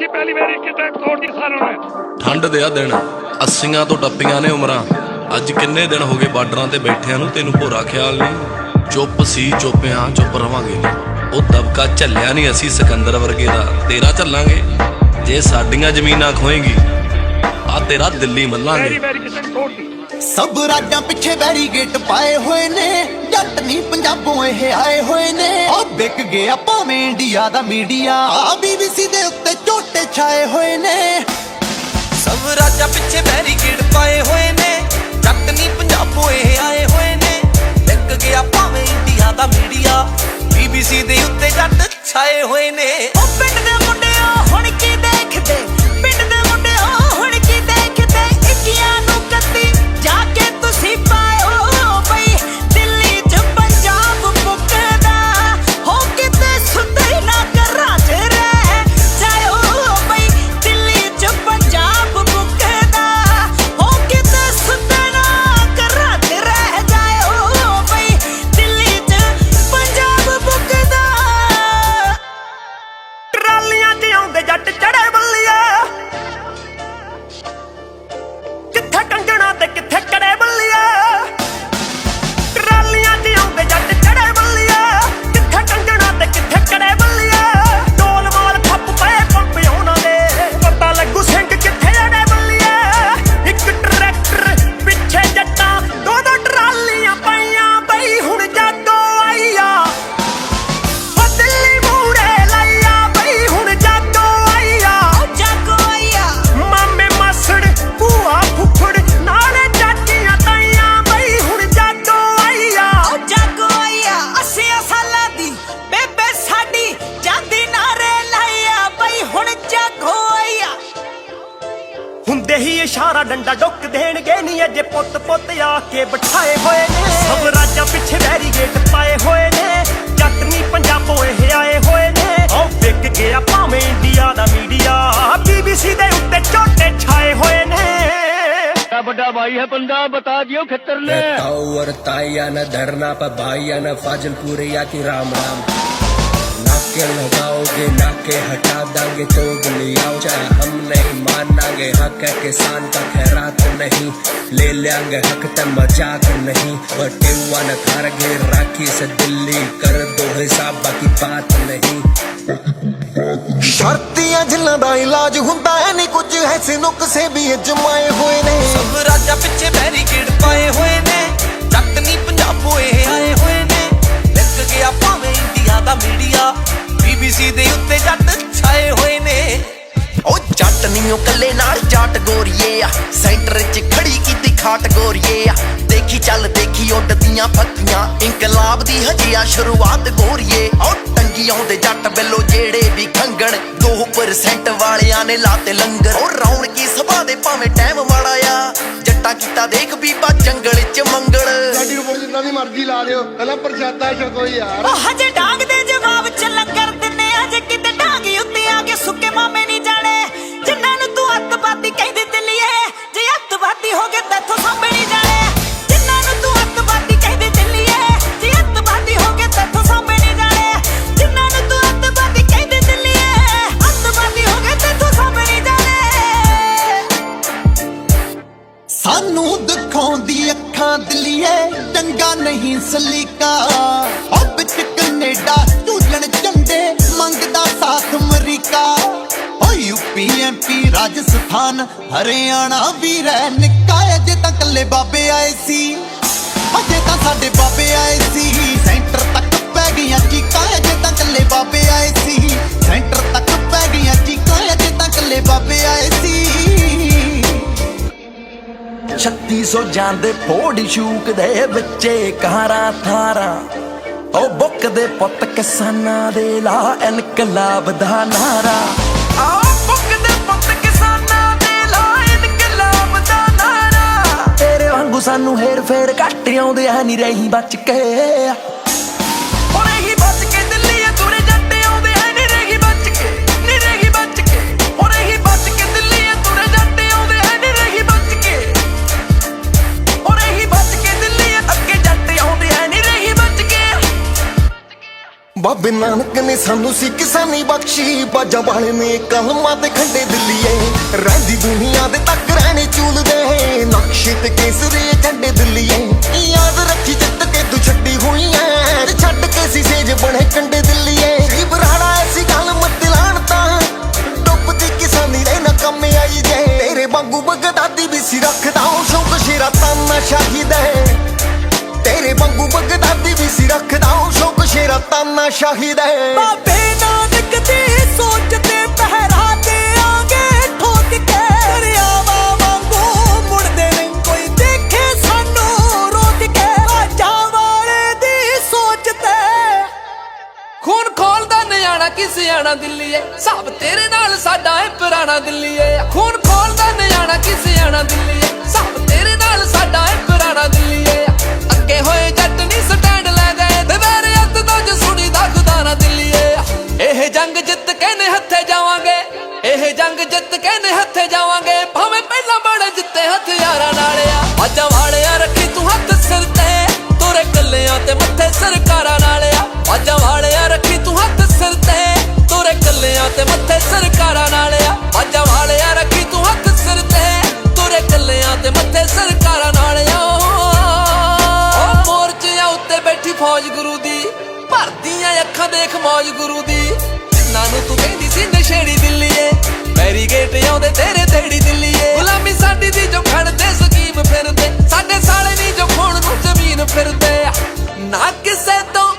ਅਸੀਂ ਪਹਿਲੀ ਵਾਰੀ ਕਿਤੇ ਤੋੜਦੀ ਸਾਰਿਆਂ ਨੇ। ਠੰਡ ਦੇ ਆ ਦਿਨ ਅੱਸੀਆਂ ਤੋਂ ਟੱਪੀਆਂ ਨੇ ਉਮਰਾਂ। ਅੱਜ ਕਿੰਨੇ ਦਿਨ ਹੋ ਗਏ ਬਾਰਡਰਾਂ ਤੇ ਬੈਠਿਆਂ ਨੂੰ ਤੈਨੂੰ ਭੋਰਾ ਖਿਆਲ ਨਹੀਂ? ਚੁੱਪ ਸੀ ਚੁੱਪਿਆਂ ਚੁੱਪ ਰਵਾਂਗੇ ਨਹੀਂ। ਉਹ ਦਬਕਾ ਝੱਲਿਆ ਨਹੀਂ ਅਸੀਂ ਸਿਕੰਦਰ ਵਰਗੇ ਦਾ। ਤੇਰਾ ਝੱਲਾਂਗੇ ਜੇ ਸਾਡੀਆਂ ਜ਼ਮੀਨਾਂ ਖੋਏਗੀ ਆ ਤੇਰਾ ਦਿੱਲੀ ਮੱਲਾਂਗੇ। ਸਭ ਰਾਜਾਂ ਪਿੱਛੇ ਬੈਰੀਗੇਟ ਪਾਏ ਹੋਏ ਨੇ। ਜੱਟ ਨਹੀਂ ਪੰਜਾਬੋਂ ਇਹ ਆਏ ਹੋਏ ਨੇ। ਉਹ ਵਿਕ ਗਿਆ ਭਾਵੇਂ ਇੰਡੀਆ ਦਾ ਮੀਡੀਆ। ਆ ਬੀਬੀਸੀ ਦੇ ਉੱਤੇ ਛਾਏ ਹੋਏ ਨੇ। ਸਭ ਰਾਜਾ ਪਿੱਛੇ ਬੈਰੀਕੇਡ ਪਾਏ ਹੋਏ ਨੇ। ਜੱਟ ਨਹੀਂ ਪੰਜਾਬੋਂ ਇਹ ਆਏ ਹੋਏ ਨੇ। ਲੱਗ ਗਿਆ ਭਾਵੇਂ ਇੰਡੀਆ ਦਾ ਮੀਡੀਆ। ਬੀਬੀਸੀ ਦੇ ਉੱਤੇ ਜੱਟ ਛਾਏ ਹੋਏ ਨੇ। ਡੰਡਾ ਡੁੱਕ ਦੇਣਗੇ ਨਹੀਂ ਅਜੇ ਪੁੱਤ ਪੁੱਤ ਆ ਕੇ ਬਿਠਾਏ ਹੋਏ ਨੇ ਸਭ ਰਾਜਾਂ ਪਿੱਛੇ ਬੈਰੀਗੇਟ ਪਾਏ ਹੋਏ ਨੇ ਜੱਟ ਨਹੀਂ ਪੰਜਾਬੋਂ ਇਹ ਆਏ ਹੋਏ ਨੇ ਉਹ ਵਿਕ ਗਿਆ ਭਾਵੇਂ ਇੰਡੀਆ ਦਾ ਮੀਡੀਆ ਬੀਬੀਸੀ ਦੇ ਉੱਤੇ ਝੋਟੇ ਛਾਏ ਹੋਏ ਨੇ बड़ा बड़ा भाई है बंदा बता दियो खतर ने ताऊ और ताइया न धरना पर भाइया न फाजलपुर या की राम राम नाके लगाओगे नाके हटा देंगे तो आओ चाहे हम नहीं मानांगे हक है किसान का खैरात नहीं ले लेंगे हक ते मजाक नहीं बटे हुआ न खारगे राखी से दिल्ली कर दो हिसाब बाकी बात नहीं ਸ਼ਰਤੀਆਂ ਜਿਨ੍ਹਾਂ ਦਾ ਇਲਾਜ ਹੁੰਦਾ ਐ ਨਹੀਂ ਕੁਝ ਐਸੇ ਨੁਕਸੇ ਵੀ ਅਜਮਾਏ ਹੋਏ ਨੇ ਸਭ ਰਾਜਾਂ ਪਿੱਛੇ ਬੈਰੀਕੇਡ ਪਾਏ ਹੋਏ ਨੇ ਜੱਟ ਨਹੀਂ ਪੰਜਾਬੋਂ ਇਹ ਆਏ ਹੋਏ ਨੇ ਲੱਗ ਗਿਆ ਭਾਵੇਂ ਇੰਡੀਆ ਦਾ ਮੀਡੀਆ ਬੀਬੀਸੀ ਦੇ ਉੱਤੇ ਜੱਟ ਉੱਡਦੀਆਂ ਫੱਕੀਆਂ ਇਨਕਲਾਬ ਦੀ ਹਜੇ ਆ ਸ਼ੁਰੂਆਤ ਗੋਰੀਏ। ਉਹ ਟੰਗੀ ਆਉਂਦੇ ਜੱਟ ਵੱਲੋਂ ਜਿਹੜੇ ਵੀ ਖੰਗਣ। 2% ਵਾਲਿਆਂ ਨੇ ਲਾਤੇ ਲੰਗਰ। ਉਹ ਰੌਣਕੀ ਸਭਾ ਦੇ ਭਾਵੇਂ ਟਾਈਮ ਮਾੜਾ ਆ। ਜੱਟਾਂ ਕੀਤਾ ਦੇਖ ਬੀਬਾ ਜੰਗਲ 'ਚ ਮੰਗਲ। ਸਾਡੀ ਉੱਪਰ ਜਿੰਨਾ ਦੀ ਮਰਜ਼ੀ ਲਾ ਲਿਓ। ਪਹਿਲਾਂ ਪ੍ਰਸ਼ਾਦਾ ਛਕੋ ਯਾਰ। ਉਹ ਹਜੇ ਡਾਂਗ ਦੇ ਰਾਜਸਥਾਨ, ਹਰਿਆਣਾ ਵੀ ਰਹਿ ਨਿੱਕਾ ਅਜੇ ਤਾਂ ਕੱਲੇ ਬਾਬੇ ਆਏ ਸੀ। ਅਜੇ ਤਾਂ ਸਾਡੇ ਬਾਬੇ ਆਏ ਸੀ। ਸੈਂਟਰ ਤੱਕ ਪੈ ਗਈਆਂ ਚੀਕਾਂ, ਅਜੇ ਤਾਂ ਕੱਲੇ ਬਾਬੇ ਆਏ ਸੀ। ਸੈਂਟਰ ਤੱਕ ਪੈ ਗਈਆਂ ਚੀਕਾਂ, ਅਜੇ ਤਾਂ ਕੱਲੇ ਬਾਬੇ ਆਏ ਸੀ। 3600 ਜਾਂਦੇ ਫੋੜੀ ਸ਼ੂਕ ਦੇ ਵਿੱਚੇ ਕਾਰਾਂ ਥਾਰਾਂ। ਉਹ ਬੁੱਕ ਦੇ ਪੁੱਤ ਕਿਸਾਨਾਂ ਦੇ ਲਾ ਇਨਕਲਾਬ ਦਾ ਨਾਰਾ। ਬਚ ਕੇ। ਦਿੱਲੀ ਅੱਗੇ ਜੱਟ ਆਉਂਦੇ ਆ, ਨਹੀਂ ਰਹੀ ਬਚ ਕੇ। ਬਾਬੇ ਬਾਬੇ ਨਾਨਕ ਨੇ ਸਾਨੂੰ ਸੀ ਕਿਸਾਨੀ ਬਖਸ਼ੀ, ਬਾਜਾਂ ਵਾਲੇ ਨੇ ਕਲਮਾਂ ਤੇ ਖੰਡੇ ਦਿੱਲੀਏ। ਰਹਿੰਦੀ ਦੁਨੀਆ ਦੇ ਤੱਕ ਰਹਿਣੇ ਚੂਲਦੇ, ਨਕਸ਼ੇ ਤੇ ਕੇਸਰੀ ਸ਼ਾਹਿਦ ਹੈ। ਬਾਬੇ ਨਾਨਕ ਦੀ ਸੋਚ ਤੇ ਪਹਿਰਾ ਦੇ ਆਗੇ ਠੋਕ ਕੇ ਦਰਿਆਵਾਂ ਵਾਂਗੂ ਮੁੜਦੇ ਨਹੀਂ ਕੋਈ ਦੇਖੇ ਸਾਨੂੰ ਰੋਕ ਕੇ ਬਾਜਾਂ ਵਾਲੇ ਦੀ ਸੋਚ ਤੇ। ਖੂਨ ਖੋਲਦਾ ਨਿਆਣਾ ਕਿ ਸਿਆਣਾ ਦਿੱਲੀਏ ਸਭ ਤੇਰੇ ਨਾਲ ਸਾਡਾ ਹੈ ਪੁਰਾਣਾ ਦਿੱਲੀਏ ਖੂਨ ਖੋਲਦਾ ਨਿਆਣਾ ਕਿ ਸਿਆਣਾ ਦਿੱਲੀਏ ਜਿੱਤ ਕੇ ਨੇ ਹੱਥੇ ਜਾਵਾਂਗੇ, ਇਹ ਜੰਗ ਜਿੱਤ ਕੇ ਨੇ ਹੱਥੇ ਜਾਵਾਂਗੇ। ਭਾਵੇਂ ਪਹਿਲਾਂ ਬੜੇ ਜਿੱਤੇ ਹਥਿਆਰਾਂ ਨਾਲ ਆ। ਬਾਜਾਂ ਵਾਲਿਆ ਰੱਖੀ ਤੂੰ ਹੱਥ ਸਿਰ ਤੇ, ਤੁਰੇ ਕੱਲਿਆਂ ਤੇ ਮੱਥੇ ਸਰਕਾਰਾਂ ਨਾਲ ਆ। ਬਾਜਾਂ ਵਾਲਿਆ ਰੱਖੀ ਤੂੰ ਹੱਥ ਸਿਰ ਤੇ, ਤੁਰੇ ਕੱਲਿਆਂ ਤੇ ਮੱਥੇ ਸਰਕਾਰਾਂ ਨਾਲ ਆ। ਬਾਜਾਂ ਵਾਲਿਆ ਰੱਖੀ ਤੂੰ ਹੱਥ ਸਿਰ ਤੇ, ਤੁਰੇ ਕੱਲਿਆਂ ਤੇ ਮੱਥੇ ਸਰਕਾਰਾਂ ਨਾਲ ਆ। ਉਹ ਮੋਰਚਿਆਂ ਉੱਤੇ ਬੈਠੀ ਫੌਜ ਗੁਰੂ ਦੀ ਭਰਦੀਆਂ ਅੱਖਾਂ ਦੇਖ ਮੌਜ ਗੁਰੂ ਦੀ। ਜਿੰਨਾਂ ਨੂੰ ਤੂੰ ਕਹਿੰਦੀ ਸੀ ਨਸ਼ੇੜੀ ਦਿੱਲੀਏ। ਬੈਰੀਗੇਟ ਆਉਂਦੇ ਤੇਰੇ ਤੇੜੀ ਦਿੱਲੀਏ। ਗੁਲਾਮੀ ਸਾਡੀ ਦੀ ਜੋ ਖੜਦੇ ਸਕੀਮ ਫਿਰਦੇ। ਸਾਡੇ ਸਾਲੇ ਨਹੀਂ ਜੋ ਖੋਣ ਨੂੰ ਜ਼ਮੀਨ ਫਿਰਦੇ ਨਾ ਕਿਸੇ ਤੋਂ